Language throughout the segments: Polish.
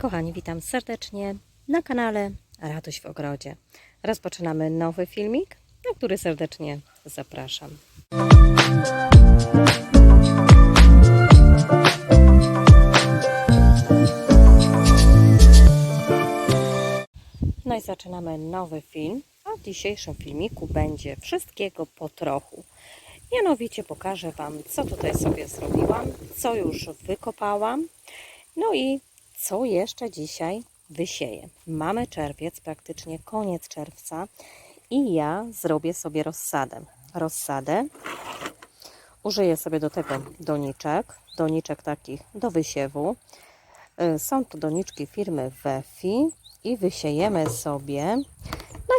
Kochani, witam serdecznie na kanale Radość w Ogrodzie. Rozpoczynamy nowy filmik, na który serdecznie zapraszam. No i zaczynamy nowy film, a w dzisiejszym filmiku będzie wszystkiego po trochu. Mianowicie pokażę Wam, co tutaj sobie zrobiłam, co już wykopałam, no i co jeszcze dzisiaj wysieję. Mamy czerwiec, praktycznie koniec czerwca i ja zrobię sobie rozsadę. Rozsadę użyję sobie do tego doniczek, doniczek takich do wysiewu. Y, Są to doniczki firmy Wefi i wysiejemy sobie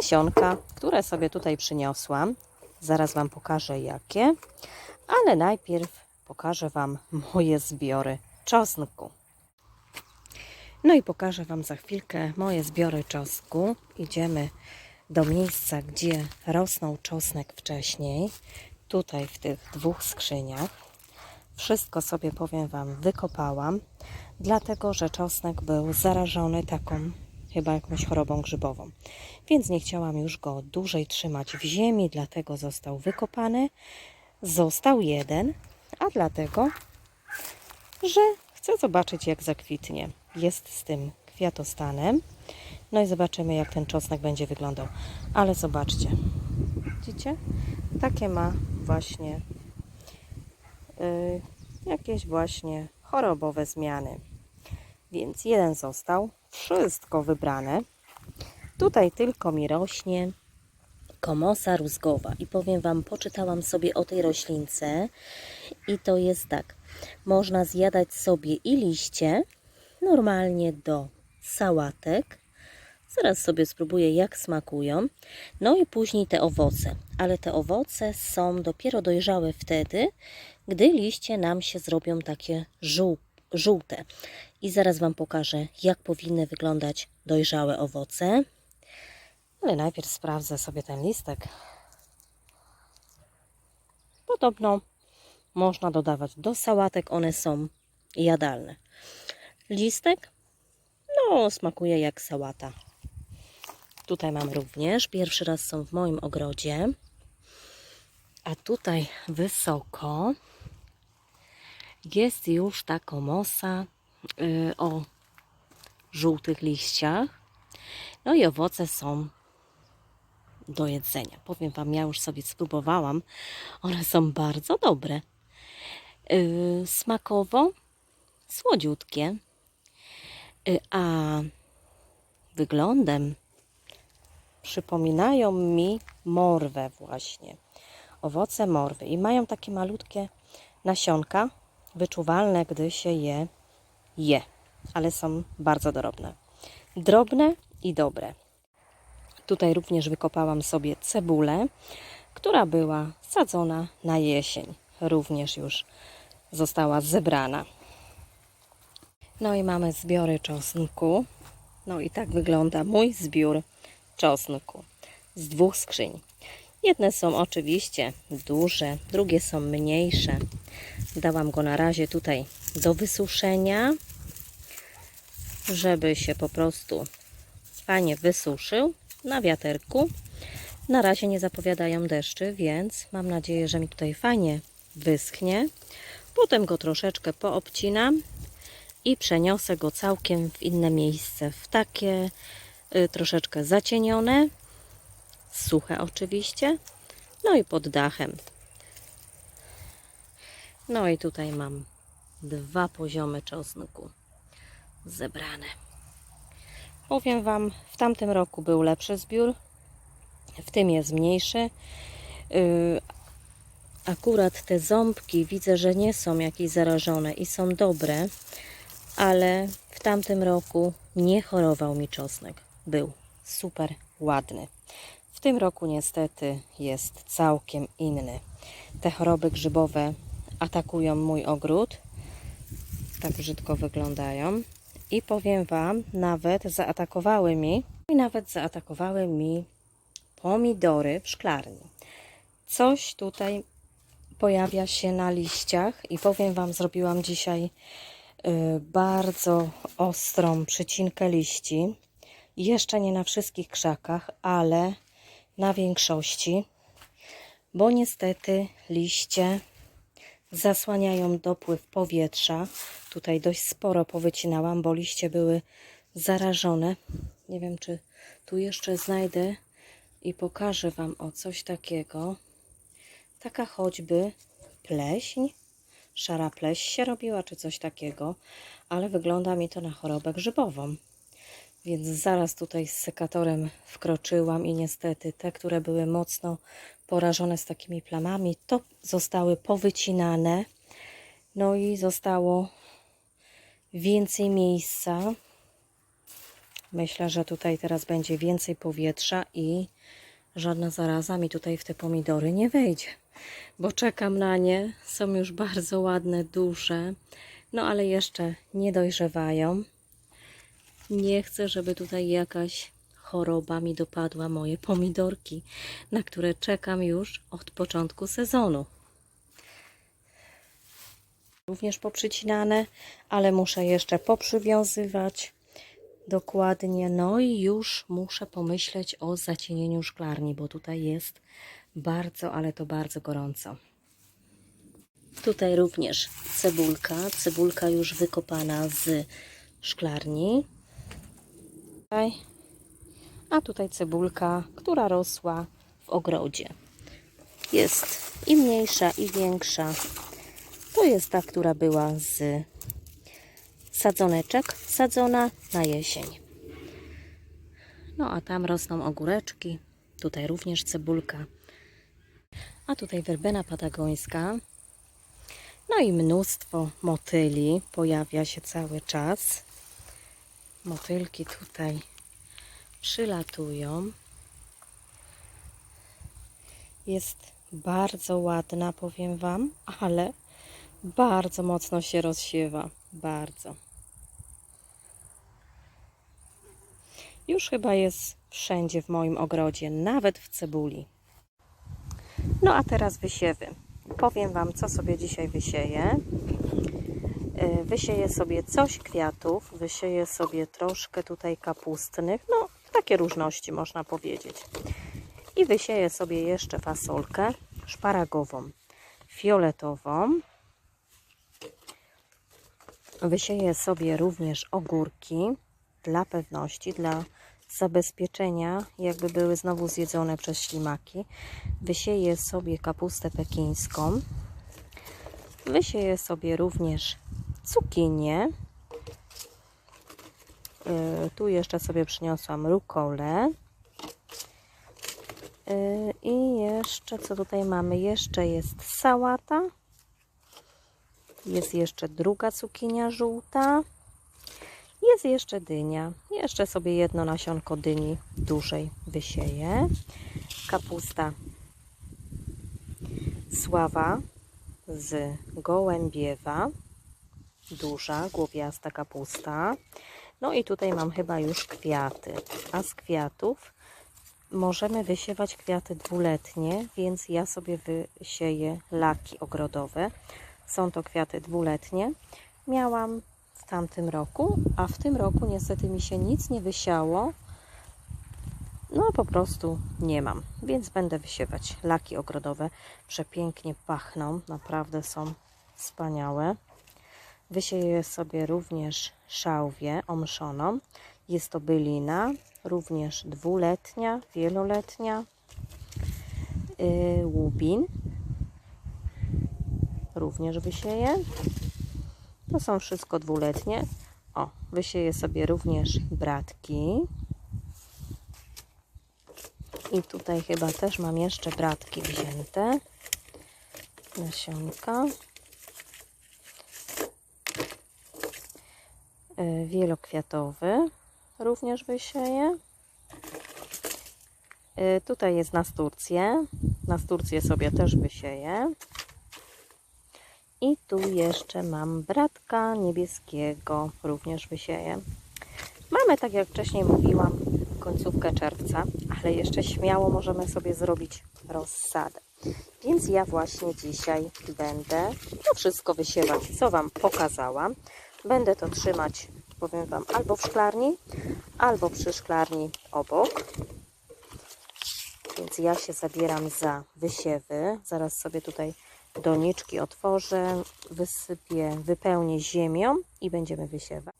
nasionka, które sobie tutaj przyniosłam. Zaraz Wam pokażę jakie, ale najpierw pokażę Wam moje zbiory czosnku. No i pokażę Wam za chwilkę moje zbiory czosnku. Idziemy do miejsca, gdzie rosnął czosnek wcześniej. Tutaj w tych dwóch skrzyniach. Wszystko sobie powiem Wam wykopałam, dlatego że czosnek był zarażony taką chyba jakąś chorobą grzybową. Więc nie chciałam już go dłużej trzymać w ziemi, dlatego został wykopany. Został jeden, a dlatego, że chcę zobaczyć jak zakwitnie. Jest z tym kwiatostanem. No i zobaczymy jak ten czosnek będzie wyglądał. Ale zobaczcie. Widzicie? Takie ma właśnie y, jakieś właśnie chorobowe zmiany. Więc jeden został. Wszystko wybrane. Tutaj tylko mi rośnie komosa rózgowa. I powiem Wam, poczytałam sobie o tej roślince i to jest tak. Można zjadać sobie i liście, normalnie do sałatek. Zaraz sobie spróbuję, jak smakują. No i później te owoce. Ale te owoce są dopiero dojrzałe wtedy, gdy liście nam się zrobią takie żół, żółte. I zaraz Wam pokażę, jak powinny wyglądać dojrzałe owoce. Ale najpierw sprawdzę sobie ten listek. Podobno można dodawać do sałatek, one są jadalne. Listek, no, smakuje jak sałata. Tutaj mam również, pierwszy raz są w moim ogrodzie. A tutaj wysoko jest już ta komosa y, o żółtych liściach. No i owoce są do jedzenia. Powiem Wam, ja już sobie spróbowałam. One są bardzo dobre. Yy, smakowo słodziutkie, Yy, a wyglądem przypominają mi morwę właśnie. Owoce morwy i mają takie malutkie nasionka, wyczuwalne, gdy się je je, ale są bardzo drobne. Drobne i dobre. Tutaj również wykopałam sobie cebulę, która była sadzona na jesień. Również już została zebrana. No i mamy zbiory czosnku. No i tak wygląda mój zbiór czosnku z dwóch skrzyń. Jedne są oczywiście duże, drugie są mniejsze. Dałam go na razie tutaj do wysuszenia, żeby się po prostu fajnie wysuszył na wiaterku. Na razie nie zapowiadają deszczy, więc mam nadzieję, że mi tutaj fajnie wyschnie. Potem go troszeczkę poobcinam i przeniosę go całkiem w inne miejsce, w takie y, troszeczkę zacienione, suche oczywiście, no i pod dachem. No i tutaj mam dwa poziomy czosnku zebrane. Powiem Wam, w tamtym roku był lepszy zbiór, w tym jest mniejszy. Yy, Akurat te ząbki widzę, że nie są jakieś zarażone i są dobre, ale w tamtym roku nie chorował mi czosnek. Był super ładny. W tym roku niestety jest całkiem inny. Te choroby grzybowe atakują mój ogród. Tak brzydko wyglądają. I powiem Wam, nawet zaatakowały mi, i nawet zaatakowały mi pomidory w szklarni. Coś tutaj pojawia się na liściach i powiem Wam, zrobiłam dzisiaj bardzo ostrą przycinkę liści. Jeszcze nie na wszystkich krzakach, ale na większości, bo niestety liście zasłaniają dopływ powietrza. Tutaj dość sporo powycinałam, bo liście były zarażone. Nie wiem, czy tu jeszcze znajdę i pokażę Wam o coś takiego. Taka choćby pleśń, szara pleść się robiła, czy coś takiego, ale wygląda mi to na chorobę grzybową. Więc zaraz tutaj z sekatorem wkroczyłam i niestety te, które były mocno porażone z takimi plamami, to zostały powycinane. No i zostało więcej miejsca. Myślę, że tutaj teraz będzie więcej powietrza i żadna zaraza mi tutaj w te pomidory nie wejdzie, bo czekam na nie. Są już bardzo ładne, duże, no ale jeszcze nie dojrzewają. Nie chcę, żeby tutaj jakaś choroba mi dopadła moje pomidorki, na które czekam już od początku sezonu. Również poprzycinane, ale muszę jeszcze poprzywiązywać dokładnie. No i już muszę pomyśleć o zacienieniu szklarni, bo tutaj jest bardzo, ale to bardzo gorąco. Tutaj również cebulka, cebulka już wykopana z szklarni. A tutaj cebulka, która rosła w ogrodzie. Jest i mniejsza, i większa. To jest ta, która była z sadzoneczek, sadzona na jesień. No a tam rosną ogóreczki. Tutaj również cebulka. A tutaj werbena patagońska. No i mnóstwo motyli pojawia się cały czas. Motylki tutaj przylatują. Jest bardzo ładna, powiem Wam, ale bardzo mocno się rozsiewa. Bardzo. Już chyba jest wszędzie w moim ogrodzie, nawet w cebuli. No a teraz wysiewy. Powiem Wam, co sobie dzisiaj wysieję. Y, Wysieję sobie coś kwiatów, wysieję sobie troszkę tutaj kapustnych, no takie różności można powiedzieć. I wysieję sobie jeszcze fasolkę szparagową, fioletową. Wysieję sobie również ogórki dla pewności, dla zabezpieczenia, jakby były znowu zjedzone przez ślimaki. Wysieję sobie kapustę pekińską. Wysieję sobie również cukinię. Yy, Tu jeszcze sobie przyniosłam rukolę. Yy, I jeszcze, co tutaj mamy? Jeszcze jest sałata. Jest jeszcze druga cukinia żółta. Jest jeszcze dynia. Jeszcze sobie jedno nasionko dyni dużej wysieję. Kapusta sława z gołębiewa. Duża, głowiasta kapusta. No i tutaj mam chyba już kwiaty. A z kwiatów możemy wysiewać kwiaty dwuletnie, więc ja sobie wysieję laki ogrodowe. Są to kwiaty dwuletnie. Miałam tamtym roku, a w tym roku niestety mi się nic nie wysiało. No po prostu nie mam, więc będę wysiewać laki ogrodowe. Przepięknie pachną, naprawdę są wspaniałe. Wysieję sobie również szałwię omszoną. Jest to bylina, również dwuletnia, wieloletnia. Yy, łubin również wysieję. To są wszystko dwuletnie. O, wysieję sobie również bratki. I tutaj chyba też mam jeszcze bratki wzięte. Nasionka. Y, Wielokwiatowy również wysieję. Y, Tutaj jest nasturcję. Nasturcję sobie też wysieję. I tu jeszcze mam bratka niebieskiego, również wysieję. Mamy, tak jak wcześniej mówiłam, końcówkę czerwca, ale jeszcze śmiało możemy sobie zrobić rozsadę. Więc ja właśnie dzisiaj będę to wszystko wysiewać, co Wam pokazałam. Będę to trzymać, powiem Wam, albo w szklarni, albo przy szklarni obok. Więc ja się zabieram za wysiewy. Zaraz sobie tutaj doniczki otworzę, wysypię, wypełnię ziemią i będziemy wysiewać.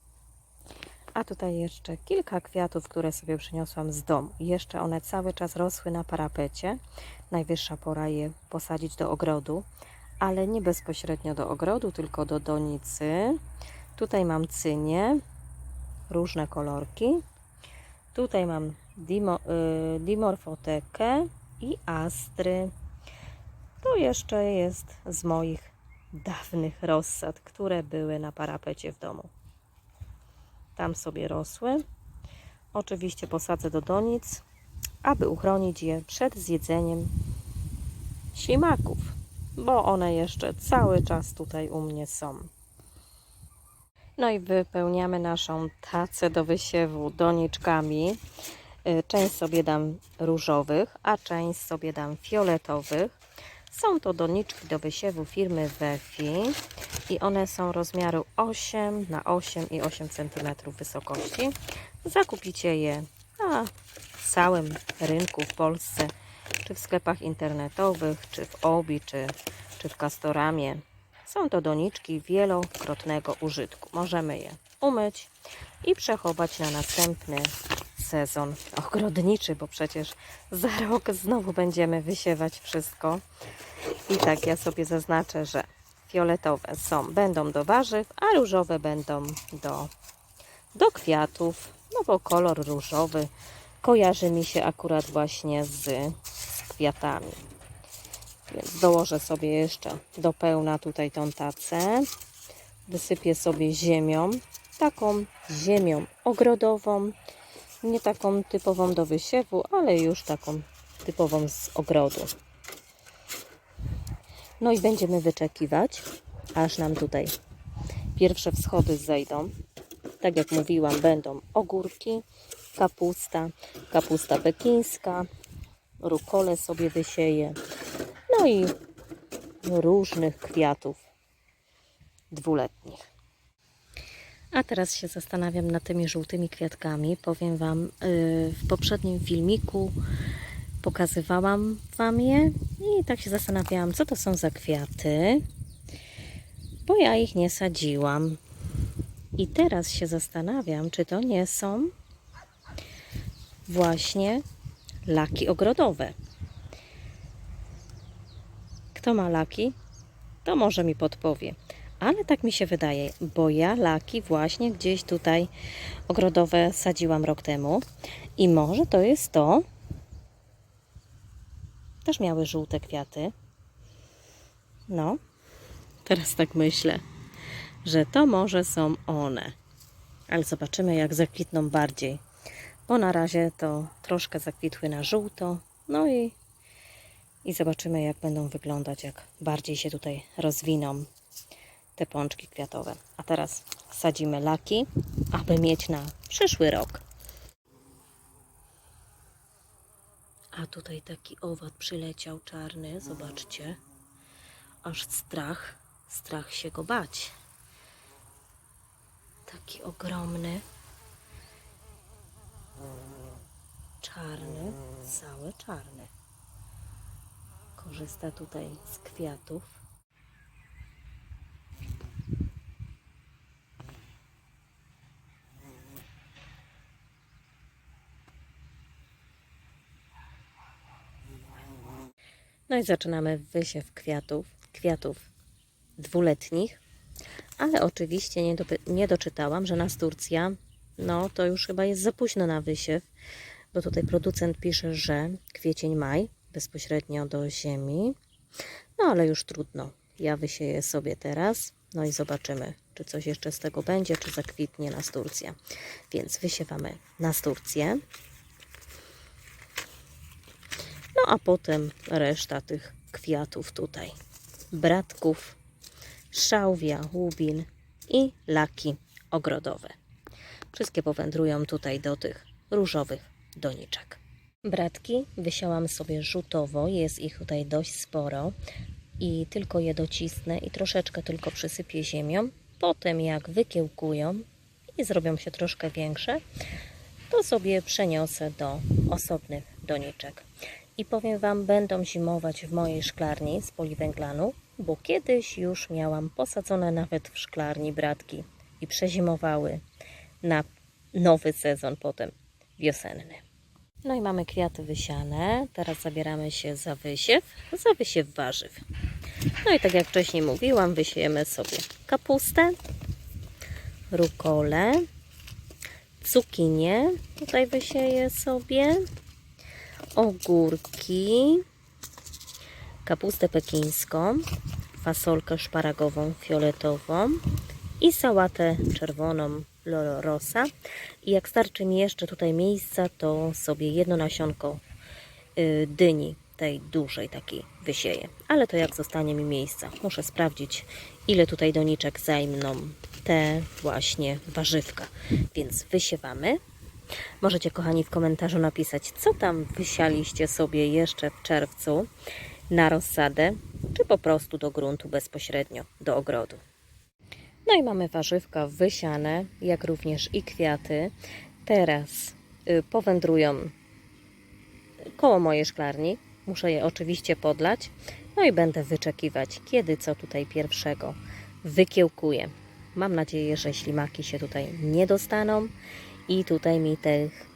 A tutaj jeszcze kilka kwiatów, które sobie przyniosłam z domu. Jeszcze one cały czas rosły na parapecie. Najwyższa pora je posadzić do ogrodu, ale nie bezpośrednio do ogrodu, tylko do donicy. Tutaj mam cynię, różne kolorki. Tutaj mam y, dimorfotekę i astry. To jeszcze jest z moich dawnych rozsad, które były na parapecie w domu. Tam sobie rosły. Oczywiście posadzę do donic, aby uchronić je przed zjedzeniem ślimaków, bo one jeszcze cały czas tutaj u mnie są. No i wypełniamy naszą tacę do wysiewu doniczkami. Y, Część sobie dam różowych, a część sobie dam fioletowych. Są to doniczki do wysiewu firmy Wefi i one są rozmiaru 8 na 8 i 8 cm wysokości. Zakupicie je na całym rynku w Polsce, czy w sklepach internetowych, czy w Obi, czy, czy w Castoramie. Są to doniczki wielokrotnego użytku. Możemy je umyć i przechować na następny sezon ogrodniczy, bo przecież za rok znowu będziemy wysiewać wszystko. I tak ja sobie zaznaczę, że fioletowe są, będą do warzyw, a różowe będą do, do kwiatów, no bo kolor różowy kojarzy mi się akurat właśnie z, kwiatami. Więc dołożę sobie jeszcze do pełna tutaj tą tacę. Wysypię sobie ziemią, taką ziemią ogrodową, nie taką typową do wysiewu, ale już taką typową z ogrodu. No i będziemy wyczekiwać, aż nam tutaj pierwsze wschody zejdą. Tak jak mówiłam, będą ogórki, kapusta, kapusta pekińska, rukole sobie wysieję, no i różnych kwiatów dwuletnich. A teraz się zastanawiam nad tymi żółtymi kwiatkami. Powiem Wam, yy, w poprzednim filmiku pokazywałam Wam je i tak się zastanawiałam, co to są za kwiaty, bo ja ich nie sadziłam. I teraz się zastanawiam, czy to nie są właśnie laki ogrodowe. Kto ma laki, to może mi podpowie. Ale tak mi się wydaje, bo ja laki właśnie gdzieś tutaj ogrodowe sadziłam rok temu i może to jest to. Też miały żółte kwiaty. No, teraz tak myślę, że to może są one. Ale zobaczymy, jak zakwitną bardziej. Bo na razie to troszkę zakwitły na żółto. No i, i zobaczymy, jak będą wyglądać, jak bardziej się tutaj rozwiną te pączki kwiatowe. A teraz sadzimy laki, aby mieć na przyszły rok. A tutaj taki owad przyleciał czarny, zobaczcie. Aż strach, strach się go bać. Taki ogromny. Czarny, cały czarny. Korzysta tutaj z kwiatów. No i zaczynamy wysiew kwiatów, kwiatów dwuletnich, ale oczywiście nie, dopy- nie doczytałam, że nasturcja, no to już chyba jest za późno na wysiew, bo tutaj producent pisze, że kwiecień, maj, bezpośrednio do ziemi, no ale już trudno. Ja wysieję sobie teraz, no i zobaczymy, czy coś jeszcze z tego będzie, czy zakwitnie nasturcja. Więc wysiewamy nasturcję. No a potem reszta tych kwiatów tutaj. Bratków, szałwia, łubin i laki ogrodowe. Wszystkie powędrują tutaj do tych różowych doniczek. Bratki wysiałam sobie rzutowo, jest ich tutaj dość sporo i tylko je docisnę i troszeczkę tylko przysypię ziemią potem jak wykiełkują i zrobią się troszkę większe, to sobie przeniosę do osobnych doniczek. I powiem Wam, będą zimować w mojej szklarni z poliwęglanu, bo kiedyś już miałam posadzone nawet w szklarni bratki i przezimowały na nowy sezon potem wiosenny. No i mamy kwiaty wysiane. Teraz zabieramy się za wysiew, za wysiew warzyw. No i tak jak wcześniej mówiłam, wysiejemy sobie kapustę, rukolę, cukinię. Tutaj wysieję sobie ogórki, kapustę pekińską, fasolkę szparagową fioletową i sałatę czerwoną Lolo Rosa. I jak starczy mi jeszcze tutaj miejsca, to sobie jedno nasionko y, dyni, tej dużej takiej wysieję. Ale to jak zostanie mi miejsca. Muszę sprawdzić, ile tutaj doniczek zajmą te właśnie warzywka. Więc wysiewamy. Możecie, kochani, w komentarzu napisać, co tam wysialiście sobie jeszcze w czerwcu na rozsadę, czy po prostu do gruntu bezpośrednio, do ogrodu. No i mamy warzywka wysiane, jak również i kwiaty. Teraz y, powędrują koło mojej szklarni. Muszę je oczywiście podlać. No i będę wyczekiwać, kiedy co tutaj pierwszego wykiełkuję. Mam nadzieję, że ślimaki się tutaj nie dostaną i tutaj mi tych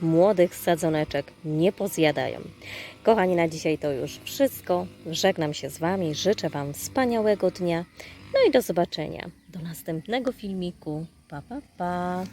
młodych sadzoneczek nie pozjadają. Kochani, na dzisiaj to już wszystko. Żegnam się z Wami, życzę Wam wspaniałego dnia. No i do zobaczenia do następnego filmiku. Pa, pa, pa.